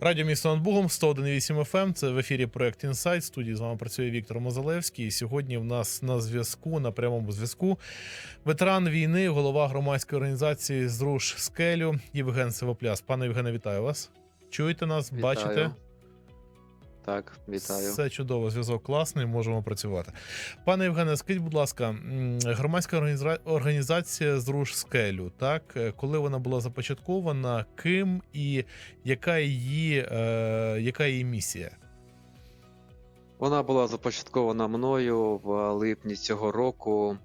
Радіо місто над Бугом 101.8 FM. Це в ефірі проект Інсайт. В студії з вами працює Віктор Мозалевський. І сьогодні в нас на зв'язку, на прямому зв'язку, ветеран війни, голова громадської організації Зруш Скелю Євген Сивопляс. Пане Євгене, вітаю вас. Чуєте нас? Вітаю. Бачите? Так, вітаю. Все чудово, зв'язок класний, можемо працювати. Пане Євгене, скажіть, будь ласка, громадська організа- організація Зруш Скелю, так, е, коли вона була започаткована, ким і яка її, е, яка її місія? Вона була започаткована мною в липні цього року.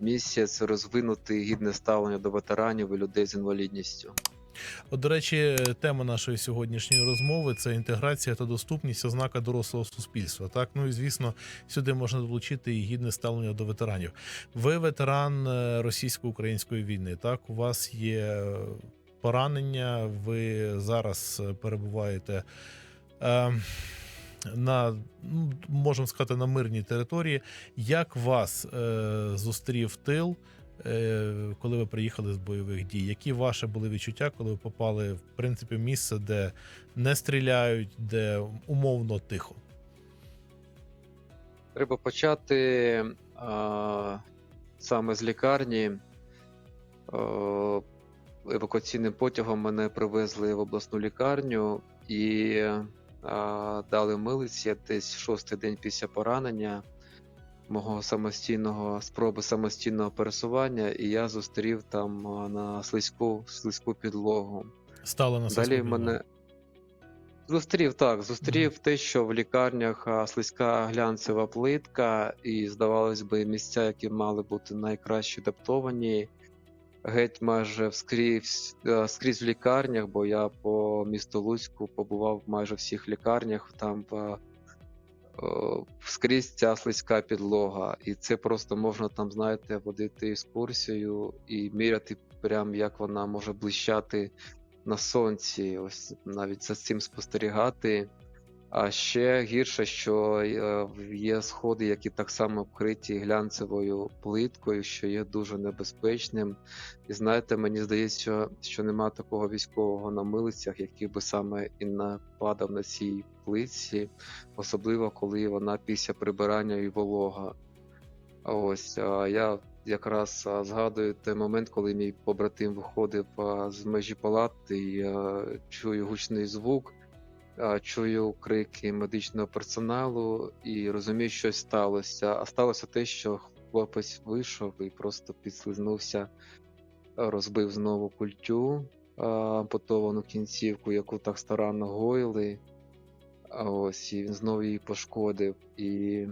Місія це розвинути гідне ставлення до ветеранів і людей з інвалідністю. От, до речі, тема нашої сьогоднішньої розмови це інтеграція та доступність ознака дорослого суспільства. Так, ну і звісно, сюди можна долучити і гідне ставлення до ветеранів. Ви ветеран е, російсько-української війни. Так, у вас є е, поранення, ви зараз перебуваєте. Е, на ну, можемо сказати на мирній території. Як вас е, зустрів тил, коли ви приїхали з бойових дій? Які ваші були відчуття, коли ви попали в принципі в місце, де не стріляють, де умовно тихо? Треба почати а, саме з лікарні. А, евакуаційним потягом мене привезли в обласну лікарню і а, дали милиці десь шостий день після поранення мого самостійного спроби самостійного пересування, і я зустрів там на слизьку, слизьку підлогу. Стали на Далі мене зустрів так, зустрів те, що в лікарнях слизька глянцева плитка, і здавалось би, місця, які мали бути найкраще адаптовані, геть майже вскрізь, е, скрізь в лікарнях, бо я по місту Луцьку побував в майже всіх лікарнях, там е, е, скрізь ця слизька підлога. І це просто можна там, знаєте, водити екскурсію і міряти, прям як вона може блищати на сонці, ось навіть за цим спостерігати. А ще гірше, що е, є сходи, які так само вкриті глянцевою плиткою, що є дуже небезпечним. І знаєте, мені здається, що, нема такого військового на милицях, який би саме і нападав на цій плитці, особливо коли вона після прибирання і волога. Ось я якраз згадую той момент, коли мій побратим виходив з межі палати, і чую гучний звук, чую крики медичного персоналу і розумію, що сталося. А сталося те, що хлопець вийшов і просто підслизнувся, розбив знову культю, ампутовану кінцівку, яку так старанно гоїли. Ось і він знову її пошкодив. І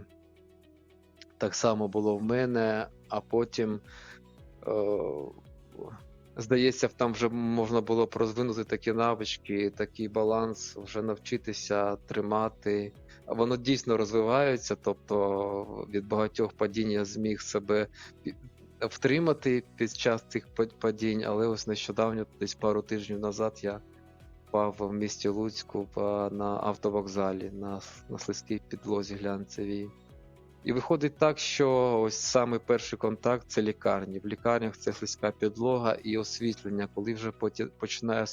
так само було в мене, а потім, е, здається, там вже можна було б розвинути такі навички, такий баланс, вже навчитися тримати. Воно дійсно розвивається, тобто від багатьох падінь я зміг себе втримати під час цих па- падінь, але ось нещодавно, десь пару тижнів назад, я впав в місті Луцьку на автовокзалі на, на слизькій підлозі глянцевій. І виходить так, що ось саме перший контакт це лікарні. В лікарнях це слизька підлога і освітлення. Коли вже починає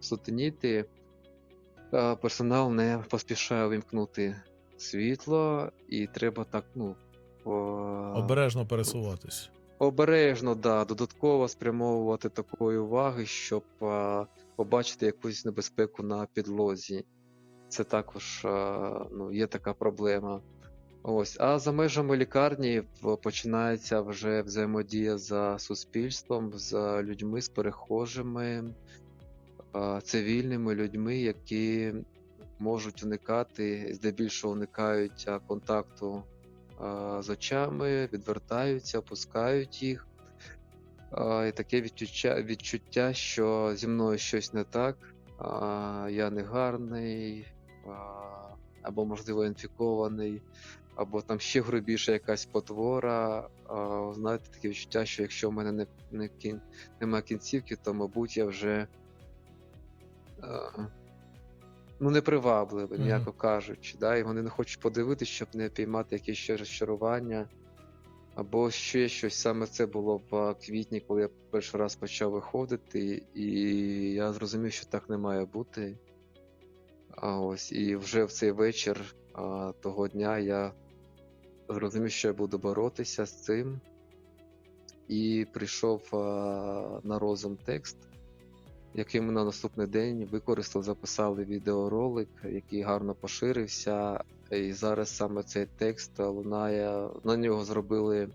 сутеніти, персонал не поспішає увімкнути світло, і треба так, ну. по- Обережно пересуватись. обережно, да, додатково спрямовувати такої уваги, щоб а, побачити якусь небезпеку на підлозі. Це також а, ну, є така проблема. Ось, а за межами лікарні починається вже взаємодія з суспільством, з людьми, з перехожими, цивільними людьми, які можуть уникати, здебільшого уникають контакту з очами, відвертаються, опускають їх. І таке відчуття, відчуття, що зі мною щось не так, я не гарний, або, можливо, інфікований, або там ще грубіша якась потвора. А, знаєте, таке відчуття, що якщо в мене не, не кін, немає кінцівки, то, мабуть, я вже а, ну, непривабливий, Мгм. м'яко кажучи. Да? І вони не хочуть подивитися, щоб не піймати якесь ще розчарування. Або ще щось саме це було в квітні, коли я перший раз почав виходити, і я зрозумів, що так не має бути. А ось і вже в цей вечір а, того дня я зрозумів, що я буду боротися з цим. І прийшов а, на розум текст, який ми на наступний день використав, записали відеоролик, який гарно поширився. І зараз саме цей текст лунає. На нього зробили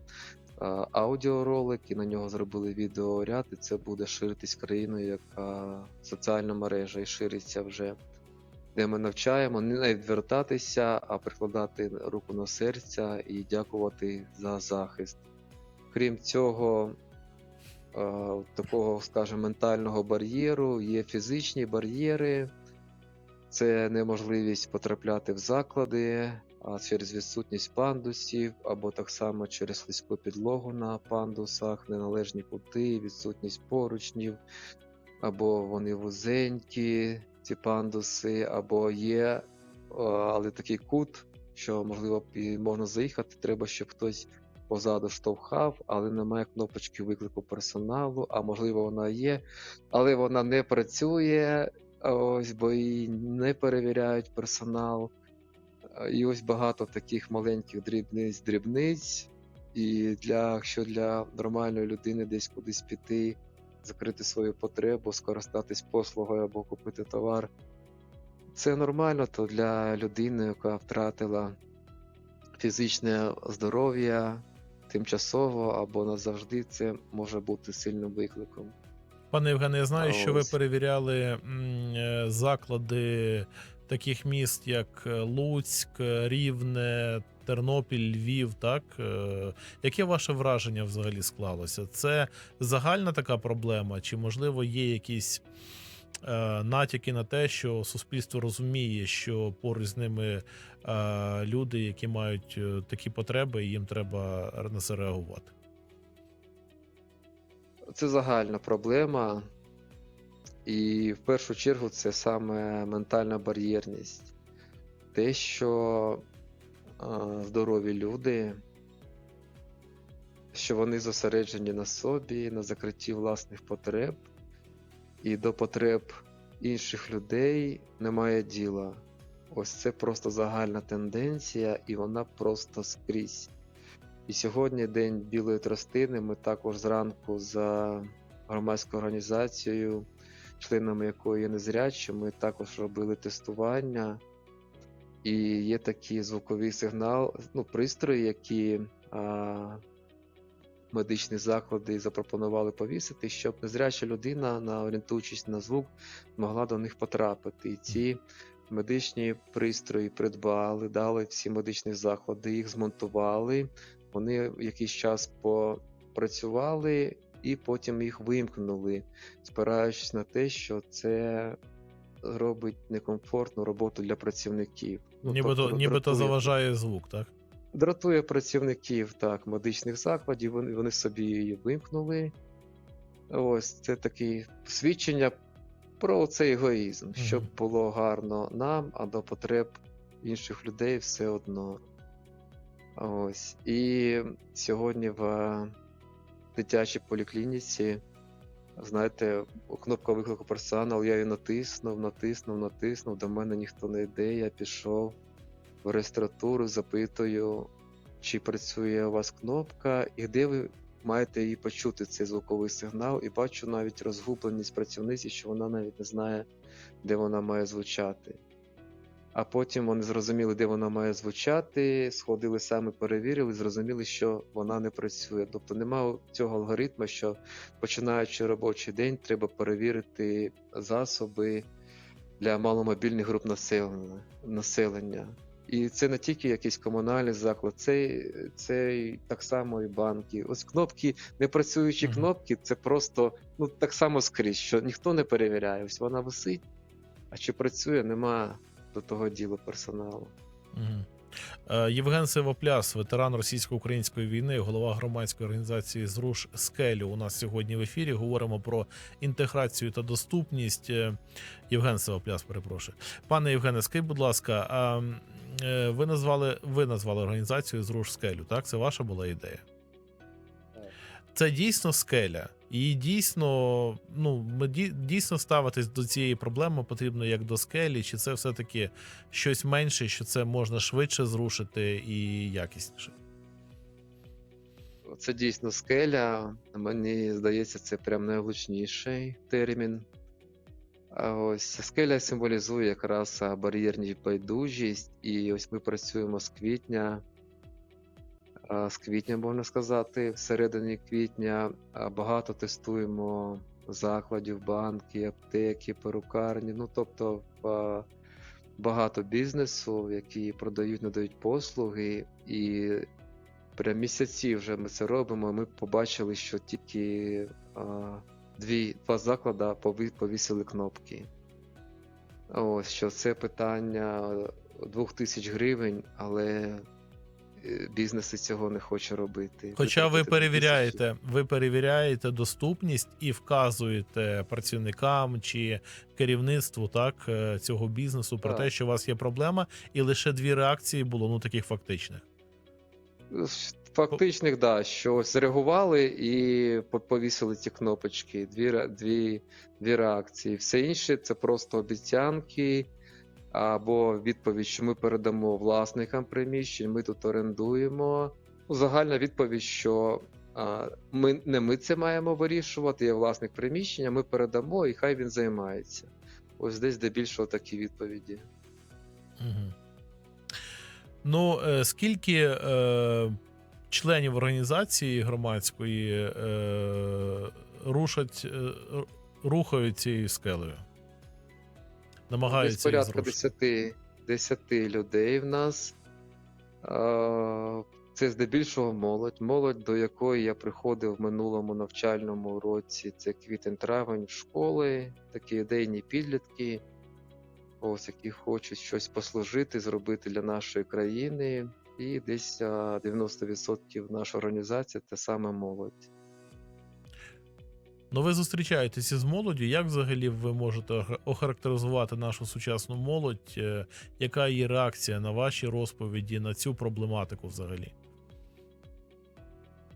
а, аудіоролик, і на нього зробили відеоряд, і це буде ширитись країною як а, соціальна мережа, і шириться вже де ми навчаємо не відвертатися, а прикладати руку на серця і дякувати за захист. Крім цього, е, такого, скажімо, ментального бар'єру, є фізичні бар'єри, це неможливість потрапляти в заклади а через відсутність пандусів, або так само через слизьку підлогу на пандусах, неналежні кути, відсутність поручнів, або вони вузенькі, ці пандуси, або є, е, але такий кут, що можливо можна заїхати, треба, щоб хтось позаду штовхав, але немає кнопочки виклику персоналу, а можливо вона є, але вона не працює, ось, бо її не перевіряють персонал. І ось багато таких маленьких дрібниць, дрібниць. І для, якщо для нормальної людини десь кудись піти, закрити свою потребу, скористатись послугою або купити товар, це нормально, то для людини, яка втратила фізичне здоров'я тимчасово або назавжди, це може бути сильним викликом. Пане Євгене, я знаю, А що ви перевіряли е, заклади таких міст, як е, Луцьк, е, Рівне, Тернопіль, Львів. Так Е, яке ваше враження взагалі склалося? Це загальна така проблема, чи можливо є якісь е, натяки на те, що суспільство розуміє, що поруч з ними е, люди, які мають такі потреби, і їм треба на це реагувати? Це загальна проблема, і в першу чергу це саме ментальна бар'єрність. Те, що здорові люди, що вони зосереджені на собі, на закритті власних потреб, і до потреб інших людей немає діла. Ось це просто загальна тенденція, і вона просто скрізь. І сьогодні День білої тростини. Ми також зранку за громадською організацією, членами якої є незрячі, ми також робили тестування. І є такі звукові сигнал, ну, пристрої, які а, медичні заклади запропонували повісити, щоб незряча людина, на орієнтуючись на звук, могла до них потрапити. І ці медичні пристрої придбали, дали всі медичні заклади, їх змонтували. Вони якийсь час попрацювали і потім їх вимкнули, спираючись на те, що це робить некомфортну роботу для працівників. Ну, Нібито, тобто нібито дратує- заважає звук, так? Дратує працівників так, медичних закладів, вони, вони собі її вимкнули. Ось це таке свідчення про цей егоїзм, щоб було гарно нам, а до потреб інших людей все одно. Ось. І сьогодні в дитячій поліклініці, знаєте, кнопка виклику персоналу, я її натиснув, натиснув, натиснув. До мене ніхто не йде. Я пішов в реєстратуру, запитую, чи працює у вас кнопка, і де ви маєте її почути, цей звуковий сигнал, і бачу навіть розгубленість працівниці, що вона навіть не знає, де вона має звучати. А потім вони зрозуміли, де вона має звучати, сходили саме, перевірили, зрозуміли, що вона не працює. Тобто немає цього алгоритму, що починаючи робочий день, треба перевірити засоби для маломобільних груп населення. населення. І це не тільки якийсь комунальний заклад, це, це так само і банки. Ось кнопки, непрацюючі Мгм. кнопки, це просто ну так само скрізь, що ніхто не перевіряє. Ось вона висить, а чи працює, нема до того ділу персоналу. Угу. Євген Сивопляс, ветеран російсько-української війни, голова громадської організації Зруш Скелю. У нас сьогодні в ефірі говоримо про інтеграцію та доступність. Е, Євген Сивопляс, перепрошую. Пане Євгене, скажіть, будь ласка, а е, ви назвали ви назвали організацію Зруш Скелю? Так, це ваша була ідея? Це дійсно скеля. І дійсно, ну, дійсно ставитись до цієї проблеми потрібно як до скелі, чи це все-таки щось менше, що це можна швидше зрушити і якісніше. Це дійсно скеля. Мені здається, це прям найвлучніший термін. А ось скеля символізує якраз бар'єрність байдужість, і ось ми працюємо з квітня. А, З квітня, можна сказати, всередині квітня багато тестуємо закладів, банки, аптеки, перукарні. Ну, тобто багато бізнесу, які продають, надають послуги, і прям місяці вже ми це робимо. Ми побачили, що тільки дві, два заклади повісили кнопки. Ось що це питання 2000 гривень, але е, бізнес і цього не хоче робити. Хоча ви перевіряєте, ви перевіряєте доступність і вказуєте працівникам чи керівництву так е, цього бізнесу про Так. те, що у вас є проблема, і лише дві реакції було ну таких фактичних. Фактичних, да, що зреагували і по- повісили ці кнопочки, дві, дві, дві реакції. Все інше це просто обіцянки або відповідь, що ми передамо власникам приміщень, ми тут орендуємо. Ну, загальна відповідь, що ми не ми це маємо вирішувати, є власник приміщення, ми передамо і хай він займається. Ось десь здебільшого такі відповіді. Угу. Ну, е, скільки е, членів організації громадської е, рушать, е, рухають цією скелею? Десь Намагаються її порядка зрушити. 10, 10 людей в нас. Це здебільшого молодь. Молодь, до якої я приходив в минулому навчальному році. Це квітень-травень школи, такі ідейні підлітки, ось які хочуть щось послужити, зробити для нашої країни. І десь 90% нашої організації це саме молодь. Ну, ви зустрічаєтеся з молоддю. Як взагалі ви можете охарактеризувати нашу сучасну молодь? Е, Яка її реакція на ваші розповіді на цю проблематику взагалі?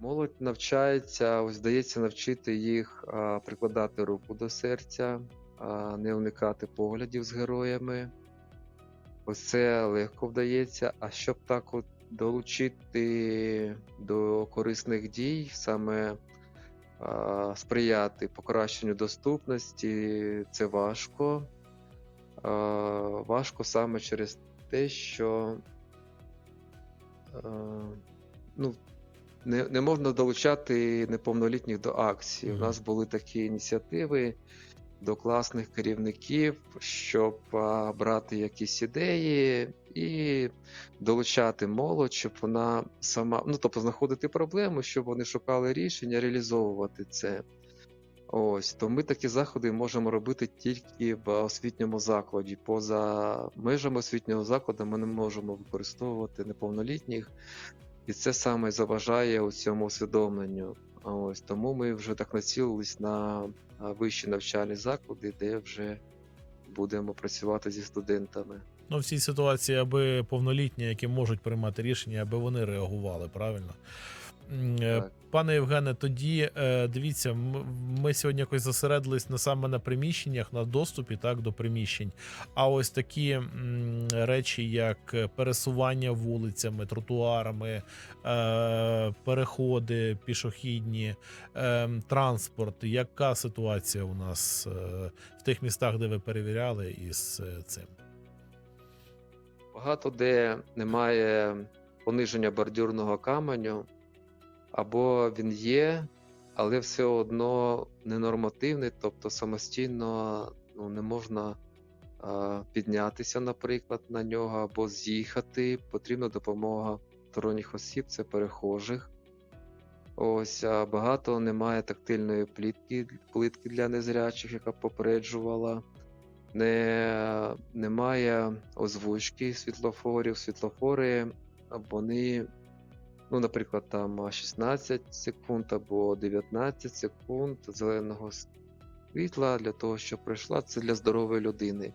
Молодь навчається, ось здається, навчити їх а, прикладати руку до серця, а, не уникати поглядів з героями. Ось це легко вдається. А щоб так от долучити до корисних дій, саме сприяти покращенню доступності, це важко. Важко саме через те, що ну, не, не можна долучати неповнолітніх до акції. У нас були такі ініціативи до класних керівників, щоб брати якісь ідеї і долучати молодь, щоб вона сама, ну тобто знаходити проблему, щоб вони шукали рішення, реалізовувати це. Ось, то ми такі заходи можемо робити тільки в освітньому закладі. Поза межами освітнього закладу ми не можемо використовувати неповнолітніх, і це саме заважає у цьому усвідомленню. Ось тому ми вже так націлились на вищі навчальні заклади, де вже будемо працювати зі студентами. Ну, в цій ситуації, аби повнолітні, які можуть приймати рішення, аби вони реагували правильно. Е, Так. Пане Євгене, тоді е, дивіться, ми сьогодні якось зосередились не саме на приміщеннях, на доступі так, до приміщень. А ось такі речі, як е, пересування вулицями, тротуарами, переходи пішохідні, транспорт. Яка ситуація у нас в тих містах, де ви перевіряли із цим? Багато де немає пониження бордюрного каменю, або він є, але все одно ненормативний, тобто самостійно ну, не можна а, піднятися, наприклад, на нього, або з'їхати. Потрібна допомога сторонніх осіб, це перехожих. Ось а багато немає тактильної плітки, плитки для незрячих, яка попереджувала. Не, немає озвучки світлофорів. Світлофори вони, ну, наприклад, там 16 секунд або 19 секунд зеленого світла для того, щоб прийшла. Це для здорової людини.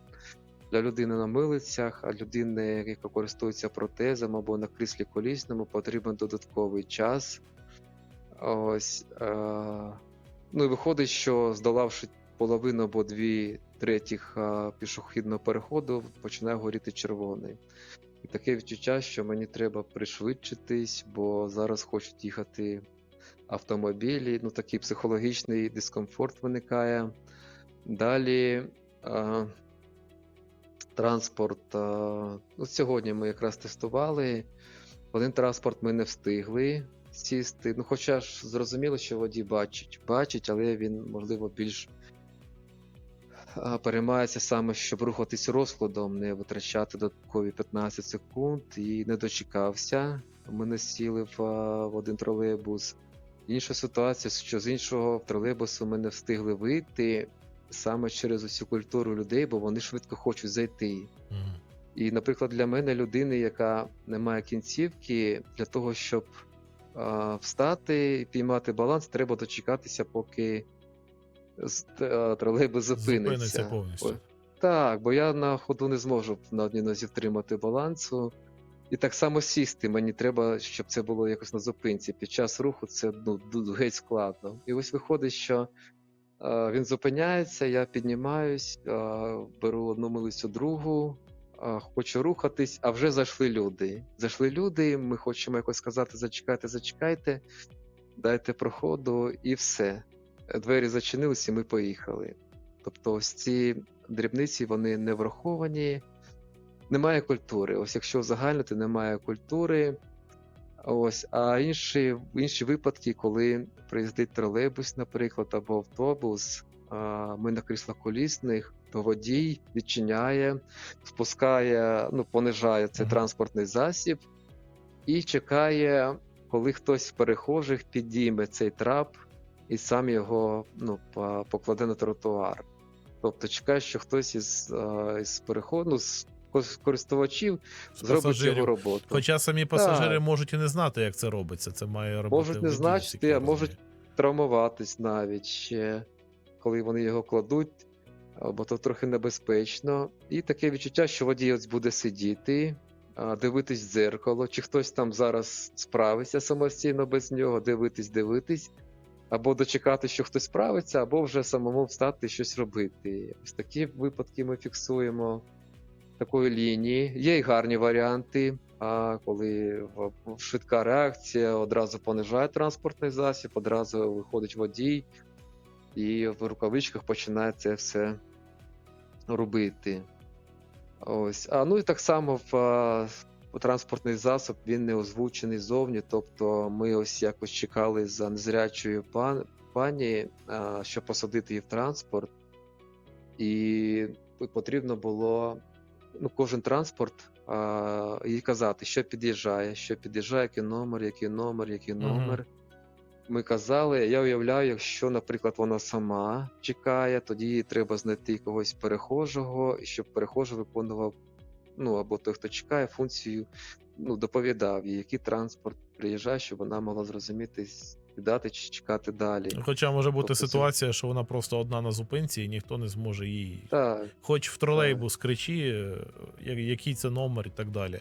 Для людини на милицях, а людини, яка користується протезом або на кріслі колісному, потрібен додатковий час. Ось. Е- Ну і виходить, що здолавши половину або дві третіх а, пішохідного переходу, починає горіти червоний. І таке відчуття, що мені треба пришвидшитись, бо зараз хочуть їхати автомобілі. Ну, такий психологічний дискомфорт виникає. Далі а, транспорт. А, ну, сьогодні ми якраз тестували. Один транспорт ми не встигли сісти. Ну, хоча ж зрозуміло, що водій бачить, бачить, але він, можливо, більш переймається саме, щоб рухатись розкладом, не витрачати додаткові 15 секунд і не дочекався. Ми не сіли в, в один тролейбус. Інша ситуація, що з іншого тролейбусу ми не встигли вийти саме через усю культуру людей, бо вони швидко хочуть зайти. Мгм. І, наприклад, для мене людини, яка не має кінцівки, для того, щоб а, встати і піймати баланс, треба дочекатися, поки тролейбус зупиниться. Зупиниться повністю. Так, бо я на ходу не зможу на одній нозі втримати балансу. І так само сісти. Мені треба, щоб це було якось на зупинці. Під час руху це ну, геть складно. І ось виходить, що е, він зупиняється, я піднімаюсь, е, беру одну милицю другу, е, хочу рухатись, а вже зайшли люди. Зайшли люди, ми хочемо якось сказати: зачекайте, зачекайте, дайте проходу, і все. Е, Двері зачинилися, і ми поїхали. Тобто, ось ці дрібниці вони не враховані. Немає культури. Ось якщо узагальнити, немає культури. Ось, а інші, інші випадки, коли приїздить тролейбус, наприклад, або автобус, а, ми на кріслоколісних, то водій відчиняє, спускає, ну, понижає цей транспортний засіб і чекає, коли хтось з перехожих підійме цей трап і сам його ну, покладе на тротуар. Тобто чекає, що хтось із, а, із переходу, з користувачів З зробить пасажирів. його роботу. Хоча самі пасажири Так. можуть і не знати, як це робиться. Це має робити Можуть не значити, а можуть травмуватись навіть ще, коли вони його кладуть, бо то трохи небезпечно. І таке відчуття, що водій ось буде сидіти, дивитись в дзеркало, чи хтось там зараз справиться самостійно без нього, дивитись, дивитись, або дочекати, що хтось справиться, або вже самому встати щось робити. Ось такі випадки ми фіксуємо такої лінії. Є й гарні варіанти. А коли швидка реакція одразу понижає транспортний засіб, одразу виходить водій, і в рукавичках починає це все робити. Ось. А ну і так само в транспортний засіб він не озвучений зовні. Тобто ми ось якось чекали за незрячою пан, пані, а, щоб посадити її в транспорт, і потрібно було ну, кожен транспорт а, їй казати, що під'їжджає, що під'їжджає, який номер, який номер, який номер. Ми казали, я уявляю, якщо, наприклад, вона сама чекає, тоді їй треба знайти когось перехожого, і щоб перехожий виконував, ну або той, хто чекає, функцію, ну, доповідав їй, який транспорт приїжджає, щоб вона могла зрозуміти, сідати чи чекати далі. Хоча може бути Тобто ситуація, що вона просто одна на зупинці, і ніхто не зможе її. Так, Хоч в тролейбус кричи, е, який це номер і так далі,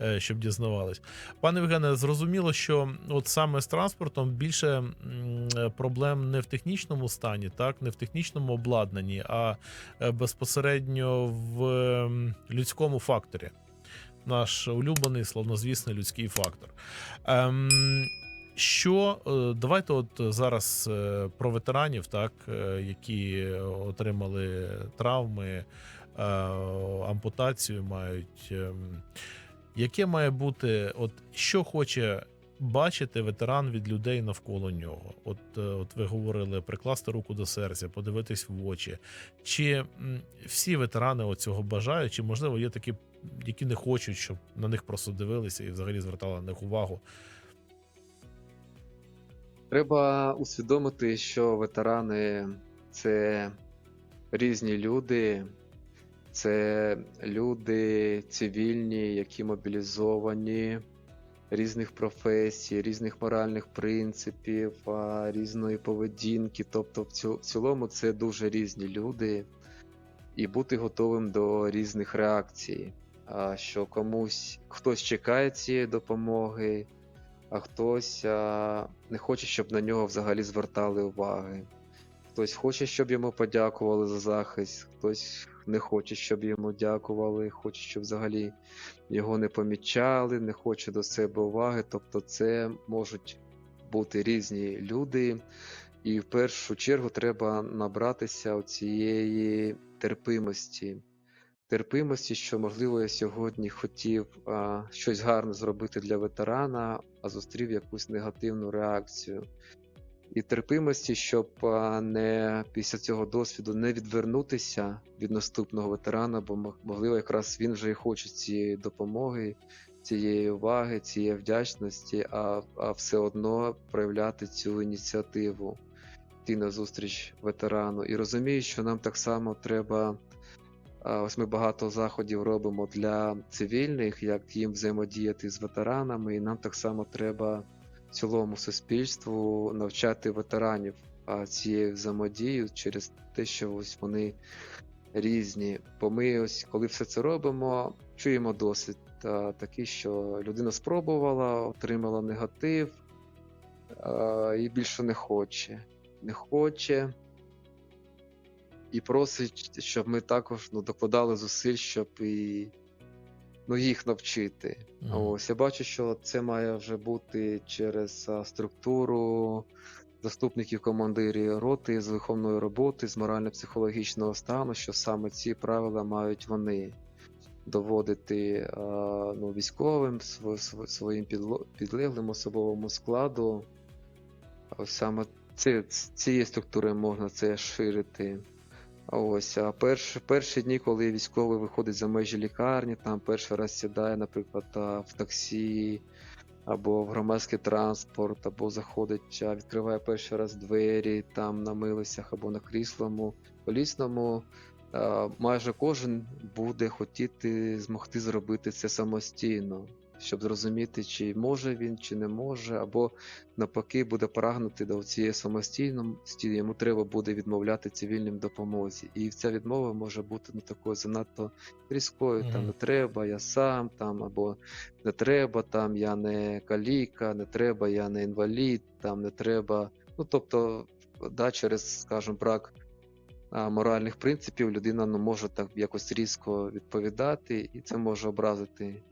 е, щоб дізнавались. Пане Євгене, зрозуміло, що от саме з транспортом більше е, проблем не в технічному стані, так, не в технічному обладнанні, а безпосередньо в ем, людському факторі. Наш улюблений, славнозвісний людський фактор. Ем, що е, давайте от зараз е, про ветеранів, так е, які отримали травми, ампутацію мають. ем, Яке має бути, от що хоче бачити ветеран від людей навколо нього? От, от ви говорили, прикласти руку до серця, подивитись в очі. Чи всі ветерани цього бажають, чи можливо є такі, які не хочуть, щоб на них просто дивилися і взагалі звертали на них увагу? Треба усвідомити, що ветерани це різні люди, це люди цивільні, які мобілізовані, різних професій, різних моральних принципів, різної поведінки. Тобто, в ці- в цілому це дуже різні люди, і бути готовим до різних реакцій. Що комусь хтось чекає цієї допомоги, а хтось а, не хоче, щоб на нього взагалі звертали уваги. Хтось хоче, щоб йому подякували за захист, хтось не хоче, щоб йому дякували, хоче, щоб взагалі його не помічали, не хоче до себе уваги. Тобто, це можуть бути різні люди, і в першу чергу треба набратися цієї терпимості. Терпимості, що можливо я сьогодні хотів а, щось гарне зробити для ветерана, а зустрів якусь негативну реакцію. І терпимості, щоб не після цього досвіду не відвернутися від наступного ветерана, бо можливо, якраз він вже і хоче цієї допомоги, цієї уваги, цієї вдячності, а, а все одно проявляти цю ініціативу, йти на зустріч ветерану. І розумію, що нам так само треба. Ось ми багато заходів робимо для цивільних, як їм взаємодіяти з ветеранами, і нам так само треба цілому суспільству навчати ветеранів а, цієї взаємодії через те, що ось вони різні. Бо ми ось, коли все це робимо, чуємо досвід такий, що людина спробувала, отримала негатив і більше не хоче. Не хоче. І просить, щоб ми також ну, докладали зусиль, щоб і ну, їх навчити. Мгм. Ось я бачу, що це має вже бути через а, структуру заступників командирів роти з виховної роботи, з морально-психологічного стану, що саме ці правила мають вони доводити а, ну, військовим св- св- своїм підлеглим особовому складу. Ось саме ці, цієї структури можна це ширити. Ось, а перш, перші дні, коли військовий виходить за межі лікарні, там перший раз сідає, наприклад, в таксі або в громадський транспорт, або заходить, відкриває перший раз двері там на милицях або на кріслому колісному. Майже кожен буде хотіти змогти зробити це самостійно, щоб зрозуміти, чи може він, чи не може, або навпаки буде прагнути до цієї самостійності, йому треба буде відмовляти цивільним допомозі. І ця відмова може бути ну, такою занадто різкою. Там не треба, я сам, там, або не треба, там я не каліка, не треба, я не інвалід, там не треба. Ну тобто, да, через, скажімо, брак моральних принципів людина ну, може так якось різко відповідати, і це може образити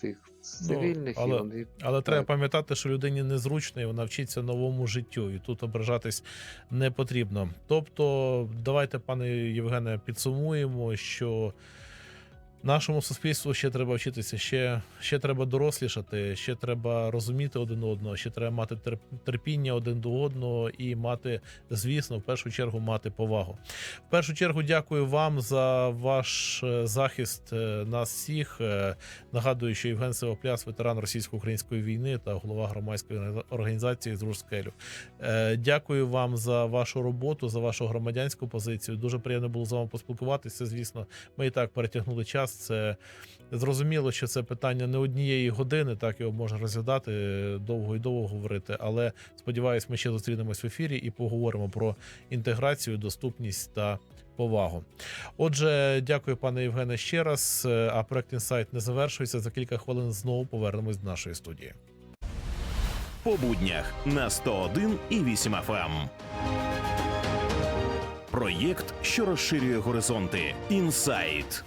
цих цивільних, Ну, але- вони Але треба пам'ятати, що людині незручно і вона вчиться новому життю, і тут ображатись не потрібно. Тобто, давайте, пане Євгене, підсумуємо, що нашому суспільству ще треба вчитися, ще, ще треба дорослішати, ще треба розуміти один одного, ще треба мати терп- терпіння один до одного і мати, звісно, в першу чергу мати повагу. В першу чергу дякую вам за ваш е, захист е, нас всіх. Е, Нагадую, що Євген Севопляс, ветеран російсько-української війни та голова громадської організації з Скелю. Е, Дякую вам за вашу роботу, за вашу громадянську позицію. Дуже приємно було з вами поспілкуватися. Звісно, ми і так перетягнули час. Це зрозуміло, що це питання не однієї години, так його можна розглядати е, довго і довго говорити. Але сподіваюсь, ми ще зустрінемось в ефірі і поговоримо про інтеграцію, доступність та повагу. Отже, дякую, пане Євгене, ще раз. Е, А проект інсайт не завершується. За кілька хвилин знову повернемось до нашої студії. по буднях на 101 і 8 FM. Проєкт, що розширює горизонти. Інсайт.